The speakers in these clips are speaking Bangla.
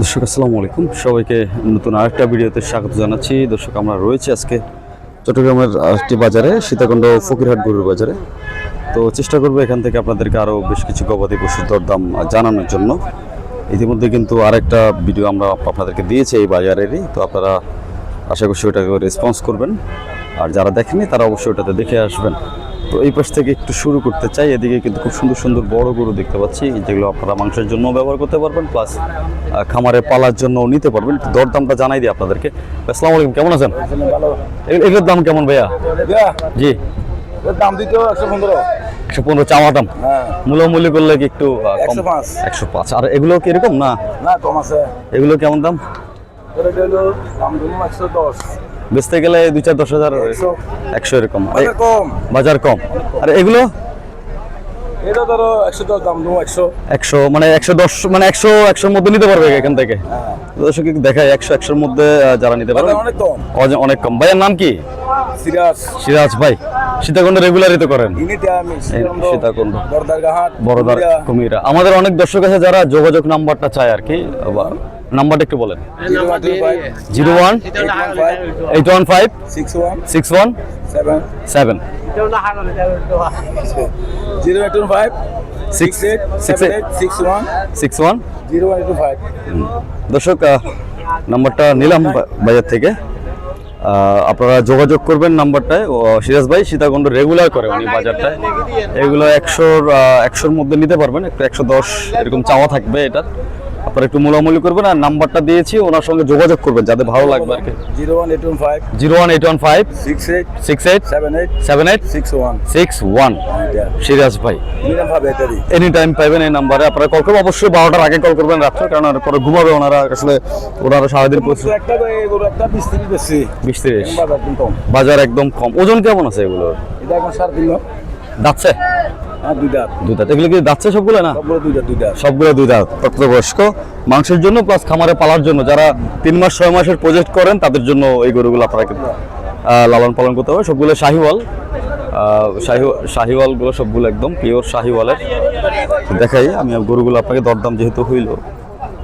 দর্শক, আসসালামু আলাইকুম। সবাইকে নতুন আরেকটা ভিডিওতে স্বাগত জানাচ্ছি। দর্শক, আমরা রয়েছে আজকে চট্টগ্রামের আরেকটি বাজারে, সীতাকুণ্ড ফকিরহাট গরুর বাজারে। তো চেষ্টা করব এখান থেকে আপনাদেরকে আরও বেশ কিছু গবাদি পশুর দরদাম জানানোর জন্য। ইতিমধ্যে কিন্তু আরেকটা ভিডিও আমরা আপনাদেরকে দিয়েছি এই বাজারেরই। তো আপনারা আশা করছি ওটাকে রেসপন্স করবেন। আর যারা দেখেনি তারা অবশ্যই ওটাতে দেখে আসবেন। তো এই পাশ থেকে একটু শুরু করতে চাই। এদিকে কিন্তু খুব সুন্দর সুন্দর বড় গরু দেখতে পাচ্ছি। যেগুলো আপনারা মাংসের জন্য ব্যবহার করতে পারবেন প্লাস খামারে পালার জন্য নিতে পারবেন। দরদামটা জানাই দিই আপনাদেরকে। আসসালামু আলাইকুম কেমন আছেন? এগুলোর দাম কেমন ভাইয়া? জি। দাম দিতে একশো পনেরো। একশো পনেরো চাওয়া দাম? হ্যাঁ। মূল্য করলে কি একটু আহ, 105 একশো পাঁচ। আর এগুলো কি এরকম না? না কম আছে। এগুলো কেমন দাম? দাম একশো দশ। বেচতে গেলে দুই চার দশ হাজার একশো। এরকম। বাজার কম। আর এগুলো? এটা ধরো একশো দশ দাম দেবো একশো। একশো মানে একশো দশ মানে একশো একশোর মধ্যে নিতে পারবে এখান থেকে। দর্শক দেখায় একশো একশোর মধ্যে যারা নিতে পারবে। অনেক কম। অজ- অনেক কম। ভাইয়ের নাম কি? সিরাজ। সিরাজ ভাই। সীতাকুণ্ড রেগুলারই তো করেন ইনিতে সীতাকুণ্ড। বড়দার কুমিরা, আমাদের অনেক দর্শক আছে যারা যোগাযোগ নাম্বারটা চায় আর কি। নাম্বারটা একটু বলেন। 015, zero one eight one five 61, six one 7, seven. 0815, six 68, six 78, 61, six one 0125 দর্শক নাম্বারটা নিলাম বাজার থেকে। আপনারা যোগাযোগ করবেন নাম্বারটায়। ও সিরাজ ভাই সীতাকুণ্ড রেগুলার করে উনি বাজারটায়। এগুলো একশোর একশোর মধ্যে নিতে পারবেন। একটু একশো দশ এরকম চাওয়া থাকবে এটা আপনারা একটু মূলামূলি করবেন আর নাম্বারটা দিয়েছি ওনার সঙ্গে যোগাযোগ করবেন যাদের ভালো লাগবে আর কি। 01815, zero one eight one five 68, six eight 78, seven eight 61 six one. এটা সিরাজ ভাই মিলাম ভাবে এটারই এনি টাইম পাইবেন এই নাম্বারে। আপনারা কল করবেন অবশ্যই বারোটার আগে কল করবেন রাত্রে কারণ পরে ঘুমাবে ওনারা আসলে ওনারা সারাদিন প্রচুর বিশ তিরিশ বাজার একদম কম। ওজন কেমন আছে এগুলো এটা দুই দাঁত। এগুলো কি সবগুলো না? সবগুলো দুই দাঁত প্রাপ্তবয়স্ক মাংসের জন্য প্লাস খামারে পালার জন্য যারা তিন মাস ছয় মাসের প্রজেক্ট করেন তাদের জন্য এই গরুগুলো আপনারা লালন পালন করতে হবে। সবগুলো শাহিওয়াল। শাহিওয়ালগুলো সবগুলো একদম পিওর শাহিওয়ালের। দেখাই আমি গরুগুলো আপনাকে দরদাম যেহেতু হইল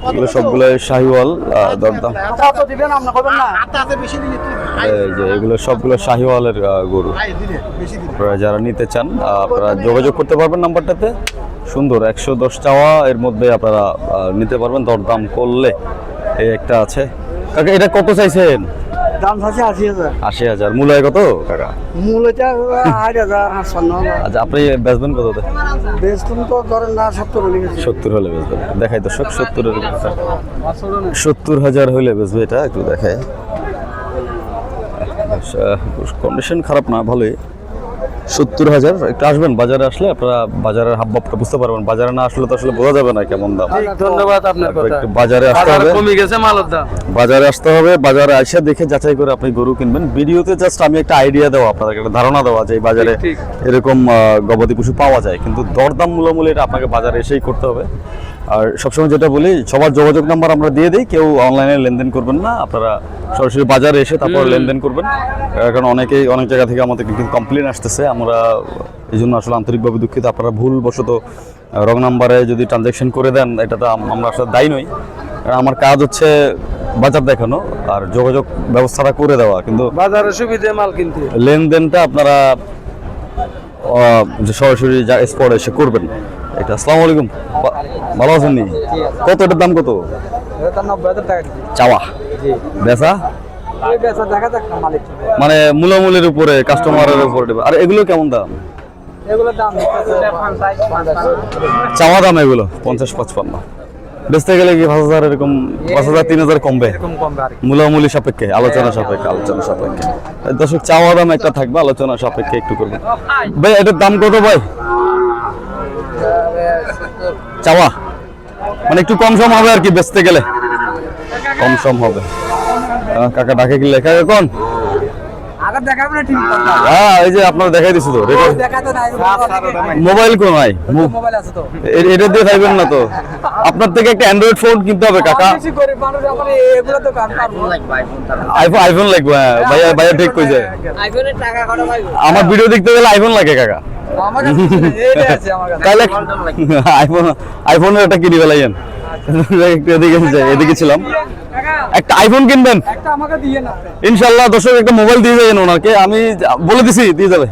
এগুলো সবগুলো শাহিওয়াল দরদাম। যে এগুলো সবগুলো শাহিওয়ালের গরু। আপনারা যারা নিতে চান আপনারা যোগাযোগ করতে পারবেন নাম্বারটাতে। সুন্দর একশো দশ চাওয়া এর মধ্যে আপনারা নিতে পারবেন। দরদাম করলে এই একটা আছে। কাকা এটা কত চাইছেন? দাম আছে আশি হাজার আশি হাজার মূল্য কত কাকা? মূল এটা আট হাজার সান্ন আচ্ছা আপনি বেচবেন কত? বেচবেন তো ধরেন না সত্তর হলে সত্তর হলে বেচবেন দেখাই দর্শক সত্তরের সত্তর হাজার হলে বেচবে এটা একটু দেখাই। কন্ডিশন খারাপ না ভালোই। সত্তর হাজার একটু আসবেন বাজারে আসলে আপনারা বাজারের হাবভাবটা বুঝতে পারবেন। বাজারে না আসলে তো আসলে বোঝা যাবে না কেমন দাম। ধন্যবাদ আপনার কথা। একটু বাজারে আসতে হবে। কমে গেছে মালের দাম। বাজারে আসতে হবে বাজারে এসে দেখে যাচাই করে আপনি গরু কিনবেন। ভিডিওতে জাস্ট আমি একটা আইডিয়া দেওয়া আপনাদেরকে একটা ধারণা দেওয়া যে বাজারে এরকম গবাদি পশু পাওয়া যায়। কিন্তু দরদাম মূলামূলি এটা আপনাকে বাজারে এসেই করতে হবে। আর সবসময় যেটা বলি সবার যোগাযোগ নাম্বার আমরা দিয়ে দিই। কেউ অনলাইনে লেনদেন করবেন না। আপনারা সরাসরি বাজারে এসে তারপর লেনদেন করবেন। কারণ অনেকেই অনেক জায়গা থেকে আমাদের কিন্তু কমপ্লেন আসতেছে। আমরা এই জন্য আসলে আন্তরিকভাবে দুঃখিত। আপনারা ভুলবশত রং নাম্বারে যদি ট্রানজ্যাকশন করে দেন এটা তো আমরা আসলে দায়ী নই। কারণ আমার কাজ হচ্ছে বাজার দেখানো আর যোগাযোগ ব্যবস্থাটা করে দেওয়া। কিন্তু বাজারে সুবিধে মাল কিনতে। লেনদেনটা আপনারা যে সরাসরি যা স্পট এসে করবেন। এটা আসসালামু আলাইকুম। ভালো আছেন নি? কত এটার দাম কত? চাওয়া? বেচা? মানে মূলামূলির উপরে কাস্টমারের উপরে। আর এগুলো কেমন দাম? চাওয়া দাম এগুলো পঞ্চাশ পঁচপান্ন। বেচতে গেলে কি পাঁচ হাজার এরকম পাঁচ হাজার তিন হাজার কমবে? মূলামূলি সাপেক্ষে আলোচনা সাপেক্ষে আলোচনা সাপেক্ষে। দর্শক চাওয়া দাম একটা থাকবে আলোচনা সাপেক্ষে একটু করবে ভাই এটার দাম কত ভাই? চাওয়া? মানে একটু কম সম হবে আর কি বেচতে গেলে। কম সম হবে। কাকা ডাকে কি লেখা এখন? হ্যাঁ এই যে আপনার দেখাই দিছি তো রেকর্ড দেখাতে নাই মোবাইল কোন নাই? মো- মোবাইল আছে তো। এ- এটা দিয়ে থাকবেন না তো। আপনার থেকে একটা অ্যান্ড্রয়েড ফোন কিনতে হবে কাকা। আইফোন আইফোন লাগবে হ্যাঁ। ভাইয়া ঠিক ভাই আমার ভিডিও দেখতে গেলে আইফোন লাগে কাকা। তাহলে আইফোন আইফোনের একটা কিনে ফেলাইয়েন। একটু এদিকে এদিকে ছিলাম। একটা আইফোন কিনবেন? ইনশাল্লাহ দর্শক একটা মোবাইল দিয়ে যাবেন ওনাকে। আমি বলে দিছি দিয়ে যাবে।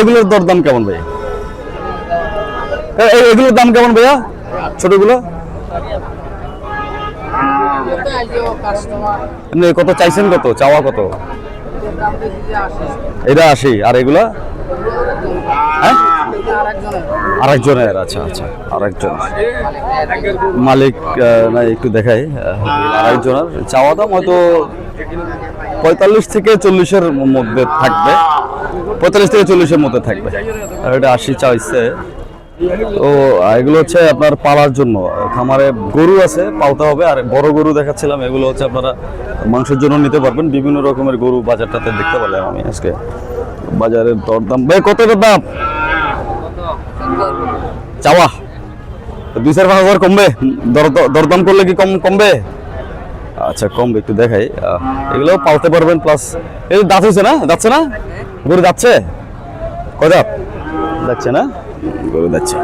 এগুলোর দরদাম কেমন ভাই এগুলোর দাম কেমন ভাইয়া? ছোটগুলো? কত চাইছেন কত? চাওয়া কত? এটা আশি, আর এগুলা? হ্যাঁ? আরেকজনের আচ্ছা আচ্ছা আরেকজন। মালিক না একটু দেখাই আরেকজনের। চাওয়া দাম হয়তো পঁয়তাল্লিশ থেকে চল্লিশের মধ্যে থাকবে। পঁয়তাল্লিশ থেকে চল্লিশের মধ্যে থাকবে। আর এটা আশি চাইছে। তো এগুলো হচ্ছে আপনার পালার জন্য। খামারে গরু আছে, পালতে হবে। আর বড় গরু দেখাচ্ছিলাম, এগুলো হচ্ছে আপনারা মাংসের জন্য নিতে পারবেন। বিভিন্ন রকমের গরু বাজারটাতে দেখতে পারলাম আমি আজকে। বাজারের দরদাম। ভাই, কত দাম? চাওয়া। দুই চার পাঁচ হাজার কমবে। দর- দরদাম করলে কি কম, কমবে? আচ্ছা কমবে, একটু দেখাই। এগুলো পালতে পারবেন প্লাস এই দাঁত হয়েছে না? যাচ্ছে না? গরু যাচ্ছে কয় দাঁত? যাচ্ছে না? গরু যাচ্ছে।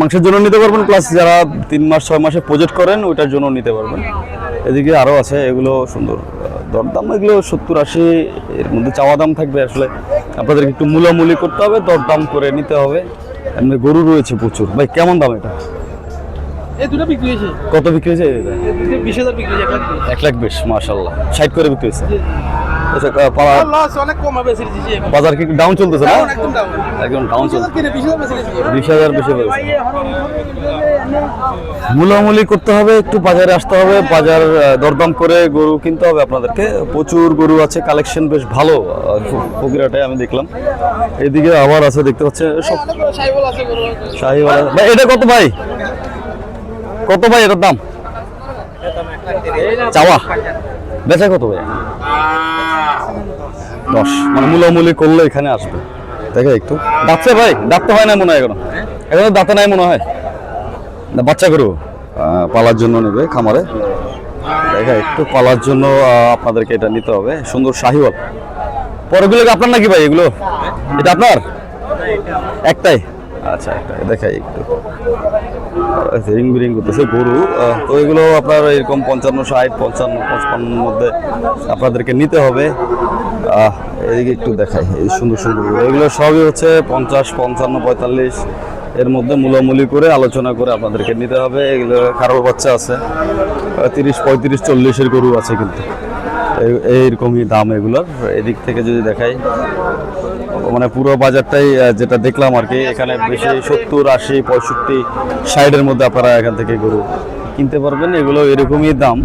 মাংসের জন্য নিতে পারবেন প্লাস যারা তিন মাস ছয় মাসে প্রজেক্ট করেন ওইটার জন্য নিতে পারবেন। এদিকে আরও আছে এগুলো সুন্দর। দরদাম এগুলো সত্তর আশি এর মধ্যে চাওয়া দাম থাকবে আসলে। আপনাদেরকে একটু মূলামূলি করতে হবে দরদাম করে নিতে হবে। এমনি গরু রয়েছে প্রচুর। ভাই কেমন দাম এটা? এই দুটো বিক্রি হয়েছে। কত বিক্রি হয়েছে? এটা? বিশ হাজার বিক্রি হয়েছে এক লাখ বিশ। মার্শাল্লাহ ষাট করে বিক্রি হয়েছে। আচ্ছা, বাজার কি ডাউন চলতেছে না? একদম ডাউন চলছে বিশ হাজার বেশি মূলামূলি করতে হবে একটু বাজারে আসতে হবে বাজার দরদাম করে গরু কিনতে হবে আপনাদেরকে। প্রচুর গরু আছে কালেকশন বেশ ভালো ফকিরাটায় আমি দেখলাম। এদিকে আবার আছে দেখতে পাচ্ছে সব সাইবল আছে শাহিওয়ালা ভাই এটা কত ভাই? কত ভাই এটার দাম? চাওয়া। বেচা কত ভাই দশ। মানে মূলামূলি করলে এখানে আসবে। দেখে একটু। দাঁতছে ভাই দাঁততে হয় না মনে হয় এখনও। এখনও দাঁতে নাই মনে হয়। না বাচ্চা গরু? পালার জন্য নেবে খামারে। দেখা একটু পালার জন্য আপনাদেরকে এটা নিতে হবে। সুন্দর শাহিওয়াল। পরেগুলো আপনার নাকি ভাই এগুলো? এটা আপনার? একটাই। আচ্ছা দেখাই একটু। রিং বিরিং করতেছে গরু। তো এগুলো আপনার এরকম পঞ্চান্ন, ষাট, পঞ্চান্ন, পঁচপান্নর মধ্যে আপনাদেরকে নিতে হবে। এদিকে একটু দেখাই, এই সুন্দর সুন্দর এগুলো সবই হচ্ছে পঞ্চাশ, পঞ্চান্ন, পঁয়তাল্লিশ এর মধ্যে মূলামূলি করে আলোচনা করে আপনাদেরকে নিতে হবে। এগুলো খারাপ বাচ্চা আছে তিরিশ, পঁয়ত্রিশ, চল্লিশের গরু আছে কিন্তু। এই- এইরকমই দাম এগুলোর। এদিক থেকে যদি দেখাই। মানে পুরো বাজারটাই যেটা দেখলাম আর কি, এখানে বেশি সত্তর, আশি, পঁয়ষট্টি, ষাটের মধ্যে আপনারা এখান থেকে গরু কিনতে পারবেন। এগুলো এরকমই দাম।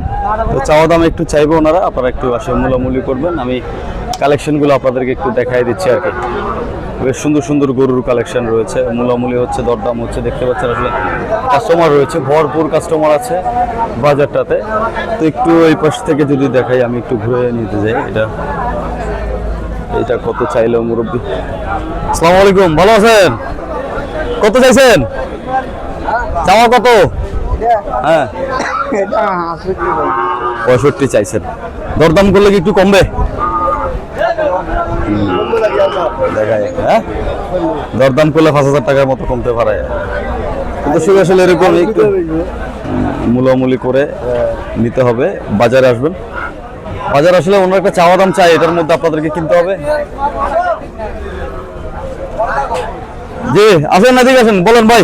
তো চাওয়া দাম একটু চাইব ওনারা, আপনারা একটু আসে মূলামূলি করবেন। আমি কালেকশনগুলো আপনাদেরকে একটু দেখাই দিচ্ছি আর কি। বেশ সুন্দর সুন্দর গরুর কালেকশন রয়েছে। মূলামূলি হচ্ছে, দরদাম হচ্ছে, দেখতে পাচ্ছেন আসলে কাস্টমার রয়েছে, ভরপুর কাস্টমার আছে বাজারটাতে। তো একটু এই পাশ থেকে যদি দেখাই, আমি একটু ঘুরে নিতে যাই, এটা এটা কত চাইলো মুরব্বী? আসসালামু আলাইকুম ভালো আছেন? কত চাইছেন? চাওয়া কত? হ্যাঁ? পঁয়ষট্টি চাইছেন। দরদাম করলে কি একটু কমবে? হ্যাঁ? দরদাম করলে পাঁচ হাজার টাকার মতো কমতে পারে। কিন্তু শুধু আসলে এরকম একটু মূলামূলি করে নিতে হবে। বাজারে আসবেন। বাজারে আসলে অন্য একটা চাওয়া দাম চাই এটার মধ্যে আপনাদেরকে কিনতে হবে। জি আসেন না ঠিক আছেন বলেন ভাই।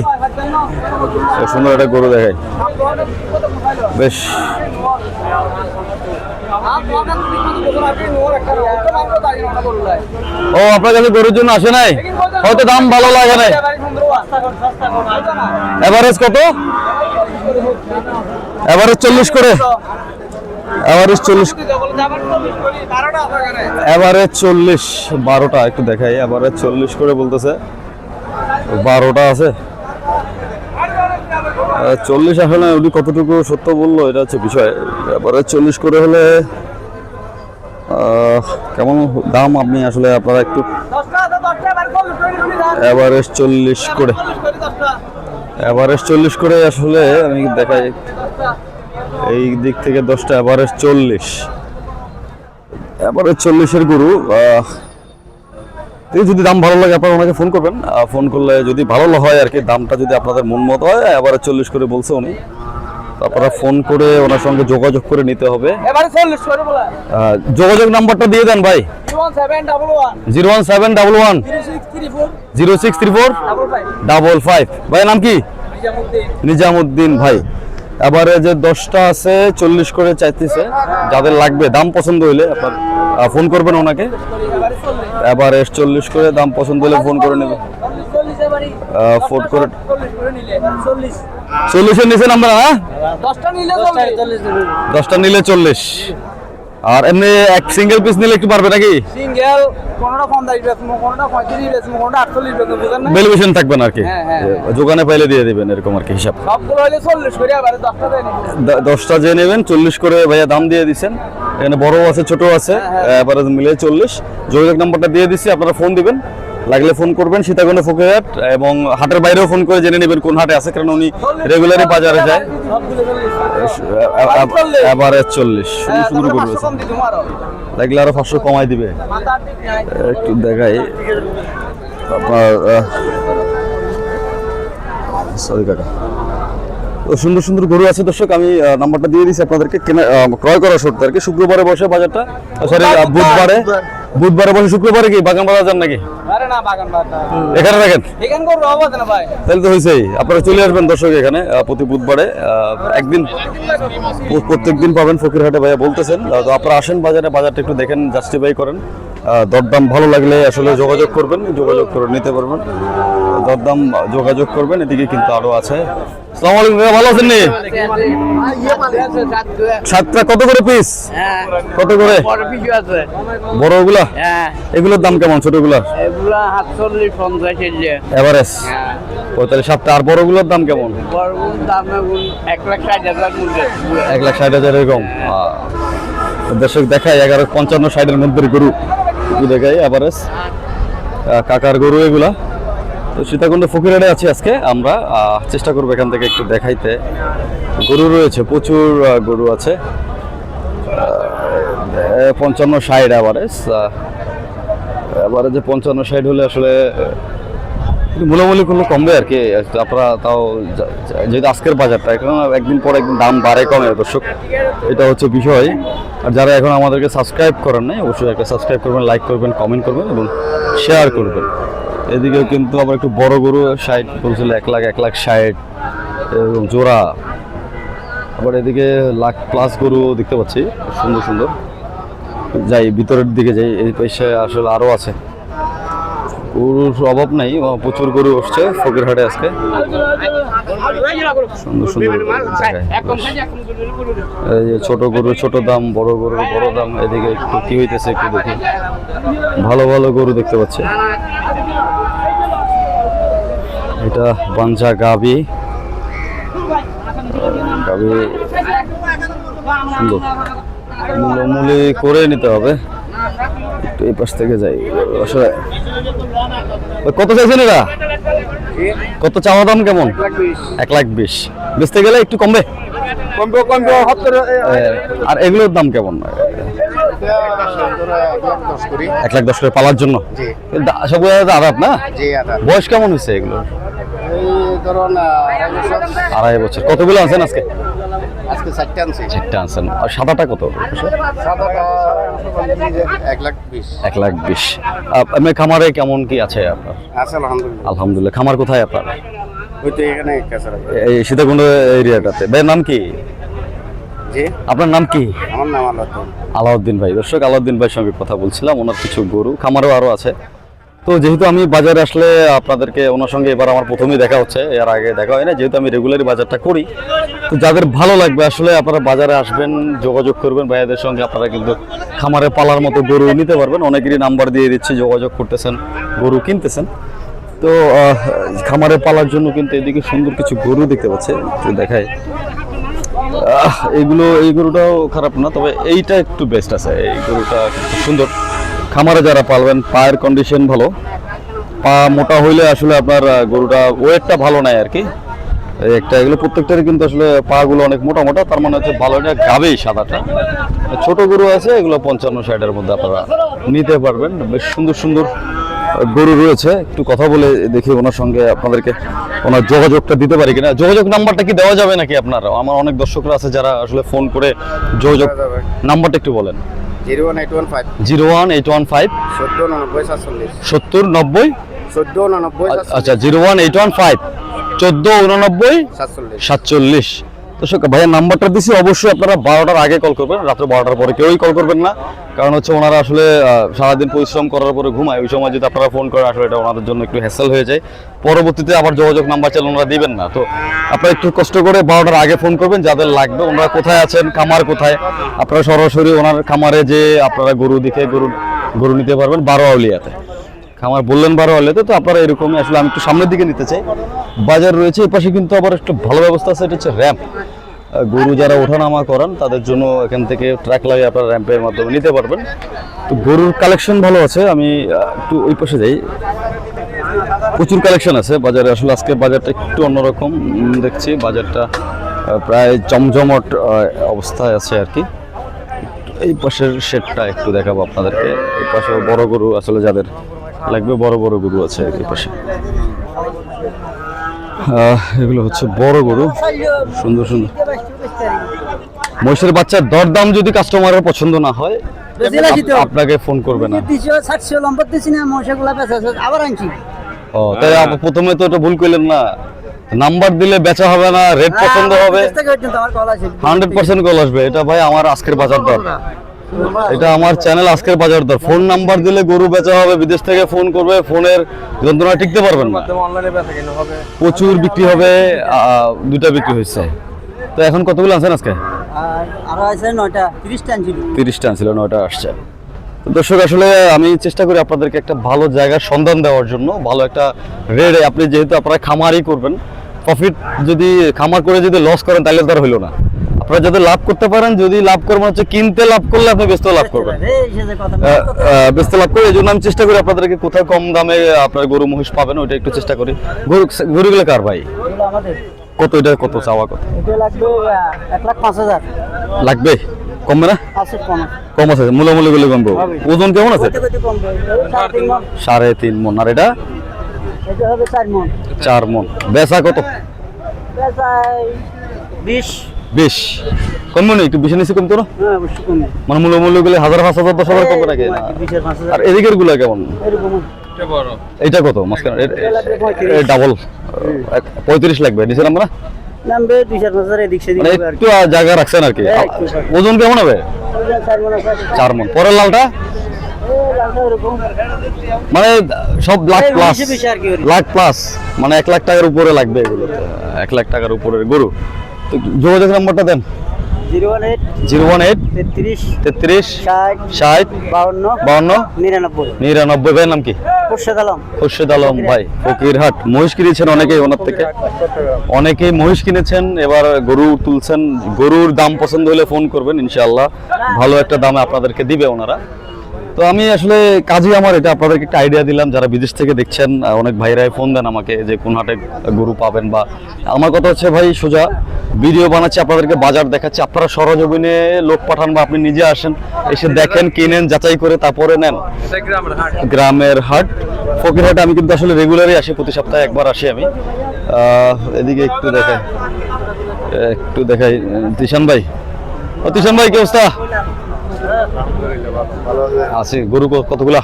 সুন্দর একটা গরু দেখাই। বেশ। ও আপনার কাছে গরুর জন্য আসে নাই? হয়তো দাম ভালো লাগে নাই। এভারেজ কত? এভারেজ চল্লিশ করে। এভারেজ চল্লিশ এভারেজ চল্লিশ বারোটা, একটু দেখাই। এভারেজ চল্লিশ করে বলতেছে। বারোটা আছে। চল্লিশ আসলে উনি কতটুকু সত্য বলল, এটা হচ্ছে বিষয়। এবারে চল্লিশ করে হলে কেমন দাম আপনি আসলে আপনারা একটু এভারেজ চল্লিশ করে। এভারেজ চল্লিশ করে আসলে আমি দেখাই। এই দিক থেকে দশটা এভারেজ চল্লিশ। এভারেজ চল্লিশের গরু যদি দাম ভালো লাগে আপনারা ওনাকে ফোন করবেন। ফোন করলে যদি ভালো হয় আর কি দামটা যদি আপনাদের মন মতো হয় আবার চল্লিশ করে বলছে উনি। আপনারা ফোন করে ওনার সঙ্গে যোগাযোগ করে নিতে হবে। এবারে যোগাযোগ নাম্বারটা দিয়ে দেন ভাই। Zero one seven double one. Zero six three four. Double five. ভাই নাম কি? নিজামুদ্দিন ভাই। এবারে যে দশটা আছে, চল্লিশ করে চাইতেছে। যাদের লাগবে, দাম পছন্দ হইলে আপনার ফোন করবেন ওনাকে। এবারে চল্লিশ করে দাম পছন্দ হলে ফোন করে নেবেন। ফোন করে চল্লিশের নিচে নাম্বার হ্যাঁ? দশটা নিলে চল্লিশ। আর এমনি এক সিঙ্গেল পিস নিলে একটু পারবে নাকি? সিঙ্গেল কোনটা কম দাম বেচবো কোনটা পঁয়ত্রিশ বেচবো কোনটা আটচল্লিশ বেচবো বুঝেন না? ভ্যালুয়েশন থাকবে না আর কি? হ্যাঁ, হ্যাঁ, যে যোগানে পাইলে দিয়ে দিবেন এরকম আর কি হিসাব। সবগুলো হলে চল্লিশ করে আবার দশটা দেয় নিবো দ- দশটা যে নেবেন চল্লিশ করে ভাইয়া দাম দিয়ে দিচ্ছেন এখানে বড় আছে ছোট আছে। এবারে মিলে চল্লিশ। যোগাযোগ নাম্বারটা দিয়ে দিচ্ছি আপনারা ফোন দিবেন। লাগলে ফোন করবেন সীতাকুণ্ড ফকিরহাট এবং হাটের বাইরেও ফোন করে জেনে নেবেন কোন হাটে আছে কারণ উনি রেগুলারই বাজারে যায়। সবগুলো চল্লিশ হ্যাঁ, করবে লাগলে আরও পাঁচশো কমাই দিবে। একটু দেখাই। আপনার সরি কাকা। সুন্দর সুন্দর গরু আছে দর্শক আমি নাম্বারটা দিয়ে দিচ্ছি আপনাদেরকে। ক্রয় করা শর্ত আর কি। শুক্রবারে বসে বাজারটা সরি বুধবারে। বুধবারে বসে শুক্রবারে কি বাগান বাজার যান নাকি? আরে না বাগান বাজার। এখানে রাখেন? এখানে না ভাই? তাহলে তো হয়েছেই আপনারা চলে আসবেন দর্শক এখানে প্রতি বুধবারে। একদিন প্রত্যেক দিন পাবেন ফকিরহাটে ভাইয়া বলতেছেন। তো আপনারা আসেন বাজারে বাজারটা একটু দেখেন জাস্টিফাই করেন। দরদাম ভালো লাগলে আসলে যোগাযোগ করবেন, যোগাযোগ করে নিতে পারবেন। দরদাম, যোগাযোগ করবেন, এদিকে কিন্তু আরও আছে। ভালো আছেন সাতটা কত করে পিস কত করে? বড় হ্যাঁ এগুলোর দাম কেমন সাতচল্লিশ পঞ্চাশ এভারেজ পঁয়তাল্লিশ, সাতটা। আর কেমন বড়গুলো দাম এখন এক লাখ ষাট হাজার এক লাখ ষাট হাজার এরকম দর্শক দেখায়, এগারো, পঞ্চান্ন, ষাটের মধ্যে গরু। অ্যাভারেজ কাকার গরু এগুলা। তো সীতাকুণ্ড ফকিরাডে আছি আজকে। আমরা চেষ্টা করব এখান থেকে একটু দেখাইতে। গরু রয়েছে, প্রচুর গরু আছে। পঞ্চান্ন সাইড ষাট অ্যাভারেজ যে পঞ্চান্ন সাইড হলে আসলে মূলামূলি কোনো কমবে আর কি আপনারা তাও যেহেতু আজকের বাজারটা, এখন একদিন পর একদিন দাম বাড়ে, কমে, দর্শক, এটা হচ্ছে বিষয়। আর যারা এখন আমাদেরকে সাবস্ক্রাইব করেন নাই, অবশ্যই একটা সাবস্ক্রাইব করবেন লাইক করবেন কমেন্ট করবেন এবং শেয়ার করবেন। এদিকেও কিন্তু আবার একটু বড় গরু, ষাট বলছিল, এক লাখ এক লাখ ষাট, এবং জোড়া। আবার এদিকে লাখ প্লাস গরু দেখতে পাচ্ছি, সুন্দর সুন্দর। যাই, ভিতরের দিকে যাই, এই পাশে আসলে আরও আছে। গরুর অভাব নাই প্রচুর গরু আসছে ফকিরহাটে আজকে। সুন্দর সুন্দর এই যে ছোট গরু, ছোট দাম, বড় গরুর বড় দাম, এদিকে একটু কি হইতেছে একটু দেখি। ভালো ভালো গরু দেখতে পাচ্ছি। এটা বাঞ্জা গাবি গাবি সুন্দর। মূল্যমূলি করে নিতে হবে। একটু এই পাশ থেকে যাই। আসলে কত চাইছেন এরা? কত চাওয়া দাম কেমন? এক লাখ বিশ। বেচতে গেলে একটু কমবে? কমবে কমবে আর এগুলোর দাম কেমন? এক লাখ দশ করে পালার জন্য? সবগুলো তো আদাত না? বয়স কেমন হয়েছে এগুলো আড়াই বছর। কতগুলো আনছেন আজকে? আজকে চারটে আনছি। চারটা আনছেন। আর সাদাটা কত? সাদাটা এক লাখ বিশ। এক লাখ বিশ। আপনার খামারে কেমন কি আছে আপনার? আছে আলহামদুলিল্লাহ। আলহামদুলিল্লাহ। খামার কোথায় আপনার? ওই তো এখানে এই সীতাকুণ্ড এরিয়াটাতে। ভাইয়ের নাম কি? আপনার নাম কি? আমার নাম আল্লাহ আলাউদ্দিন ভাই। দর্শক আলাউদ্দিন ভাইয়ের সঙ্গে কথা বলছিলাম। ওনার কিছু গরু খামারও আরও আছে। তো যেহেতু আমি বাজারে আসলে আপনাদেরকে ওনার সঙ্গে এবার আমার প্রথমেই দেখা হচ্ছে এর আগে দেখা হয় না যেহেতু আমি রেগুলারই বাজারটা করি। তো যাদের ভালো লাগবে আসলে আপনারা বাজারে আসবেন যোগাযোগ করবেন ভাইয়াদের সঙ্গে আপনারা কিন্তু খামারে পালার মতো গরু নিতে পারবেন। অনেকেরই নাম্বার দিয়ে দিচ্ছি যোগাযোগ করতেছেন গরু কিনতেছেন। তো খামারে পালার জন্য কিন্তু এদিকে সুন্দর কিছু গরু দেখতে পাচ্ছে একটু দেখায় আহ, এইগুলো এই গরুটাও খারাপ না তবে এইটা একটু বেস্ট আছে এই গরুটা সুন্দর। খামারে যারা পালবেন পায়ের কন্ডিশন ভালো। পা মোটা হইলে আসলে আপনার গরুটা ওয়েটটা ভালো নাই আর কি একটা এগুলো প্রত্যেকটারই কিন্তু আসলে পাগুলো অনেক মোটা মোটা তার মানে হচ্ছে ভালো এটা গাবেই সাদাটা। ছোট গরু আছে এগুলো পঞ্চান্ন ষাটের মধ্যে আপনারা নিতে পারবেন। বেশ সুন্দর সুন্দর গরু রয়েছে। একটু কথা বলে দেখি ওনার সঙ্গে আপনাদেরকে ওনার যোগাযোগটা দিতে পারি কিনা। যোগাযোগ নাম্বারটা কি দেওয়া যাবে নাকি আপনার? আমার অনেক দর্শকরা আছে যারা আসলে ফোন করে যোগাযোগ নাম্বারটা একটু বলেন। Zero one eight one five. Zero one eight one five. চোদ্দ উননব্বই সাতচল্লিশ। সত্তর নব্বই। চোদ্দ উননব্বই আচ্ছা zero one eight one five. চোদ্দ উননব্বই। সাতচল্লিশ। সাতচল্লিশ। দর্শক ভাইয়ের নাম্বারটা দিছি, অবশ্যই আপনারা বারোটার আগে কল করবেন, রাত্রে বারোটার পরে কেউই কল করবেন না। কারণ হচ্ছে ওনারা আসলে সারাদিন পরিশ্রম করার পরে ঘুমায়, ওই সময় যদি আপনারা ফোন করেন, আসলে এটা ওনাদের জন্য একটু হ্যাসেল হয়ে যায়। পরবর্তীতে আবার যোগাযোগ নাম্বার চাইলে ওনারা দিবেন না। তো আপনারা একটু কষ্ট করে বারোটার আগে ফোন করবেন, যাদের লাগবে, ওনারা কোথায় আছেন, খামার কোথায়, আপনারা সরাসরি ওনার খামারে যে আপনারা গরু দেখে গরু গরু নিতে পারবেন বারো আউলিয়াতে খামার বললেন বারো আউলিয়াতে তো আপনারা এরকমই আসলে আমি একটু সামনের দিকে নিতে চাই। বাজার রয়েছে এই পাশে কিন্তু আবার একটু ভালো ব্যবস্থা আছে, এটা হচ্ছে র্যাম্প। গরু যারা ওঠানামা করান, তাদের জন্য এখান থেকে ট্র্যাক লাগিয়ে আপনারা র্যাম্পের মাধ্যমে নিতে পারবেন। তো গরুর কালেকশন ভালো আছে, আমি একটু ওই পাশে যাই। প্রচুর কালেকশন আছে, বাজারে আসলে আজকে বাজারটা একটু অন্যরকম দেখছি। বাজারটা প্রায় জমজমট অবস্থায় আছে আর কি। এই পাশের শেডটা একটু দেখাবো আপনাদেরকে। এই পাশে বড় গরু আসলে যাদের লাগবে বড় বড় গরু আছে এই পাশে। এগুলো হচ্ছে বড় গরু। সুন্দর সুন্দর। মহিষের বাচ্চার দরদাম যদি কাস্টমারের পছন্দ না হয় আপনাকে ফোন করবে না। আবার আনছি। ও তাই আপ- প্রথমে তো এটা ভুল করলেন না। নাম্বার দিলে বেচা হবে না রেট পছন্দ হবে। হান্ড্রেড পার্সেন্ট কল আসবে। এটা ভাই আমার আজকের বাজার দর। এটা আমার চ্যানেল আজকের বাজার দর। ফোন নাম্বার দিলে গরু বেচা হবে বিদেশ থেকে ফোন করবে ফোনের যন্ত্রণা টিকতে পারবেন না। অনলাইনে বেচা কিনা হবে। প্রচুর বিক্রি হবে দুটা বিক্রি হয়েছে। তো এখন কতগুলো আনছেন আজকে? তিরিশটা ছিল নয়টা আসছে। দর্শক আসলে আমি চেষ্টা করি আপনাদেরকে একটা ভালো জায়গার সন্ধান দেওয়ার জন্য ভালো একটা রেডে আপনি যেহেতু আপনারা খামারই করবেন প্রফিট যদি খামার করে যদি লস করেন তাহলে তো আর হইল না। আপনারা যদি লাভ করতে পারেন যদি লাভ করবেন হচ্ছে কিনতে লাভ করলে আপনি ব্যস্ত লাভ করবেন। ব্যস্ত লাভ করে এই জন্য আমি চেষ্টা করি আপনাদেরকে কোথায় কম দামে আপনার গরু মহিষ পাবেন ওইটা একটু চেষ্টা করি। গরু গরুগুলো কার ভাই? কত এটা কত চাওয়া কত? লাগবে কমবে না? কম আছে। মূলামূলি গুলো কমবে। ওজন কেমন আছে? সাড়ে তিন মন। আর এটা? চার মন। বেচা কত? বেচাই বিশ। বিশ। কমবে না একটু বেশি নিচে কমতো না হ্যাঁ মানে মূল্য মূল্যগুলো হাজার পাঁচ হাজার দশ হাজার পাঁচ হাজার। আর এদিকেরগুলো কেমন? এটা কত? মাঝখানে। ডাবল পঁয়ত্রিশ। লাগবে। নিচে এদিক সেদিক মানে একটু জায়গা রাখছেন আর কি। হ্যাঁ। ওজন কেমন হবে। চার মন মন। পরের লালটা? মানে সব লাখ প্লাস বেশি বেশি আর কি ওর। লাখ প্লাস মানে এক লাখ টাকার উপরে লাগবে এগুলো। এক লাখ টাকার উপরের গরু। তো যোগাযোগ নাম্বারটা দেন। Zero one eight zero one eight তেত্রিশ তেত্রিশ ষাট ষাট বাউন্ন বাউন্ন নিরানব্বই। নিরানব্বই। ভাইয়ের নাম কি? খুরশেদ আলম। খুরশেদ আলম ভাই। ফকিরহাট মহিষ কিনেছেন অনেকেই ওনার থেকে। অনেকেই মহিষ কিনেছেন এবার গরু তুলছেন। গরুর দাম পছন্দ হলে ফোন করবেন ইনশাআল্লাহ। ভালো একটা দামে আপনাদেরকে দিবে ওনারা। তো আমি আসলে কাজই আমার এটা। আপনাদেরকে একটা আইডিয়া দিলাম যারা বিদেশ থেকে দেখছেন অনেক ভাইরাই ফোন দেন আমাকে যে কোন হাটে গরু পাবেন বা আমার কথা হচ্ছে ভাই সোজা ভিডিও বানাচ্ছি আপনাদেরকে বাজার দেখাচ্ছি। আপনারা সরজমিনে লোক পাঠান বা আপনি নিজে আসেন এসে দেখেন কিনেন যাচাই করে তারপরে নেন। গ্রামের হাট। গ্রামের হাট। আমি কিন্তু আসলে রেগুলারই আসি প্রতি সপ্তাহে একবার আসি আমি। এদিকে একটু দেখাই। একটু দেখাই। তিশান ভাই। ও তিশান ভাই কি অবস্থা? আছে। গরু কতগুলা?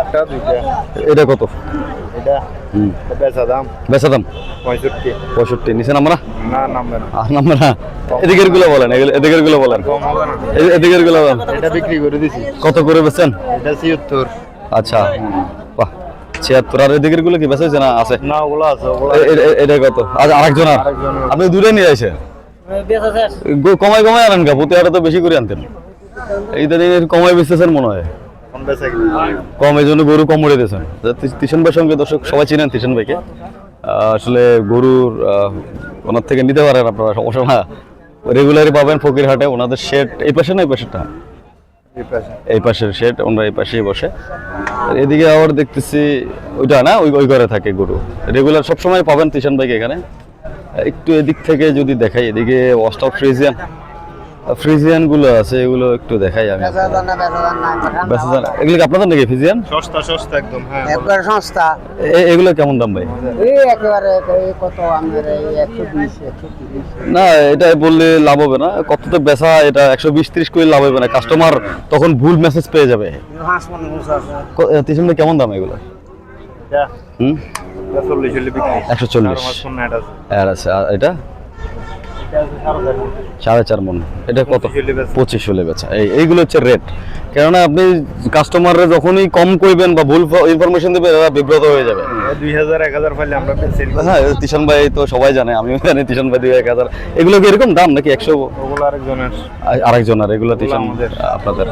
একটা দুইটা। এটা কত? এটা হুম। বেচা দাম। বেচা দাম? পঁয়ষট্টি। পঁয়ষট্টি। নিচে নাম্বার না? নামবে আর নাম্বার না? এদিকেরগুলো বলেন এদিকেরগুলো বলেন। কম হবে না। এ- এদিকেরগুলো বলেন। এটা বিক্রি করে দিছি। কত করে বেচছেন? এটা ছিয়াত্তর। আচ্ছা। বাহ ছিয়াত্তর। আর এদিকেরগুলো কি বেচা না আছে? না ওগুলো আছে এটা কত? আজ আরেকজন আর? আপনি দূরে নিয়ে আসেন কমাই কমাই আনেন গা প্রতি তো বেশি করে আনতেন। এই দিন কমাই বেচতেছেন মনে হয়? কম এই জন্য গরু কম দিয়েছেন। তিশন ভাইয়ের সঙ্গে দর্শক সবাই চিনেন তিশন ভাইকে। আসলে গরুর ওনার থেকে নিতে পারেন আপনারা সমস্যা না। রেগুলারই পাবেন ফকির হাটে ওনাদের শেড এই পাশে না এই পাশেরটা? এই পাশের শেড ওনারা এই পাশেই বসে। এদিকে আবার দেখতেছি ওইটা না ওই ওই ঘরে থাকে গরু। রেগুলার সবসময় পাবেন তিশান ভাইকে এখানে। একটু এদিক থেকে যদি দেখাই এদিকে ওয়াস্ট অফ ফ্রিজিয়ান। ফ্রিজিয়ানগুলো আছে এগুলো একটু দেখাই আমি এগুলো কি আপনাদের নাকি ফিজিয়ান সস্তা সস্তা একদম হ্যাঁ একবার সংস্থা এ- এগুলো কেমন দাম ভাই? এই একেবারে কত আমাদের এই একশো বিশ একশো তিরিশ। না এটা বললে লাভ হবে না। কত তো বেচা এটা একশো বিশ ত্রিশ করে লাভ হবে না। কাস্টমার তখন ভুল মেসেজ পেয়ে যাবে। হাঁস মনে তিন কেমন দাম এগুলো? হুম? এটা চল্লিশ হলে বিক্রি। একশো চল্লিশ। চার মাস পর নেট আছে। আর আছে আর এটা? সাড়ে চার। মন। এটা কত? পঁচিশ হলে বেচা। এই এইগুলো হচ্ছে রেট কেননা আপনি কাস্টমাররা যখনই কম করবেন বা ভুল ইনফরমেশন দেবে এরা বিব্রত হয়ে যাবে। দুই হাজার এক হাজার পাইলে আমরা হ্যাঁ তিশান ভাই তো সবাই জানে আমিও জানি তিশান ভাই দুই এক হাজার। এগুলো কি এরকম দাম নাকি একশো? আরেকজনের। আরেকজন আর এগুলো তিশান আপনাদের।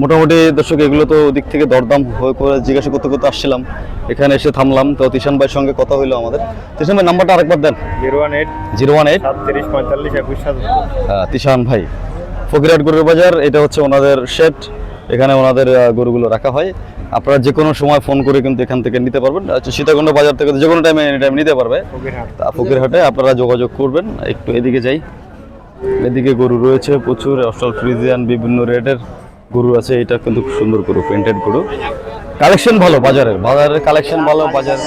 মোটামুটি দর্শক এগুলো তো ওদিক থেকে দরদাম হয়ে করে জিজ্ঞাসা করতে করতে আসছিলাম। এখানে এসে থামলাম। তো তিশান ভাইয়ের সঙ্গে কথা হইল আমাদের। তিশান ভাই নাম্বারটা আরেকবার দেন। Zero one eight zero one eight সাতত্রিশ পঁয়তাল্লিশ একুশ তিশান ভাই ফকিরহাট গরুর বাজার এটা হচ্ছে ওনাদের শেড এখানে ওনাদের গরুগুলো রাখা হয়। আপনারা যে কোনো সময় ফোন করে কিন্তু এখান থেকে নিতে পারবেন। আচ্ছা সীতাকুণ্ড বাজার থেকে যে কোনো টাইমে এনি টাইম নিতে পারবে। ফকিরহাটে। আপনারা যোগাযোগ করবেন। একটু এদিকে যাই। এদিকে গরু রয়েছে প্রচুর অস্ট্রাল ফ্রিজিয়ান বিভিন্ন রেটের। গরু আছে এটা কিন্তু খুব সুন্দর গরু পেন্টেড গরু। কালেকশন ভালো বাজারের। বাজারের কালেকশন ভালো বাজার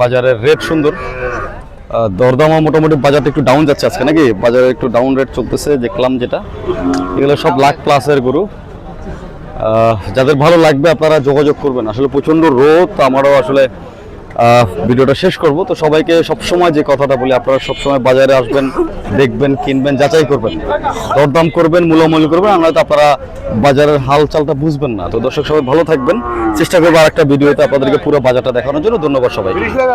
বাজারের রেট সুন্দর। আহ, দরদামও মোটামুটি বাজারটা একটু ডাউন যাচ্ছে আজকে নাকি? বাজারে একটু ডাউন রেট চলতেছে দেখলাম যেটা। এগুলো সব লাখ প্লাসের গরু। যাদের ভালো লাগবে আপনারা যোগাযোগ করবেন। আসলে প্রচণ্ড রোদ আমারও আসলে ভিডিওটা শেষ করব। তো সবাইকে সবসময় যে কথাটা বলি, আপনারা সবসময় বাজারে আসবেন, দেখবেন, কিনবেন, যাচাই করবেন। দরদাম করবেন, মূল্যমূল্য করবেন, আমরা তো আপনারা বাজারের হালচালটা বুঝবেন না। তো দর্শক সবাই ভালো থাকবেন। চেষ্টা করব আর একটা ভিডিওতে আপনাদেরকে পুরো বাজারটা দেখানোর জন্য। ধন্যবাদ সবাই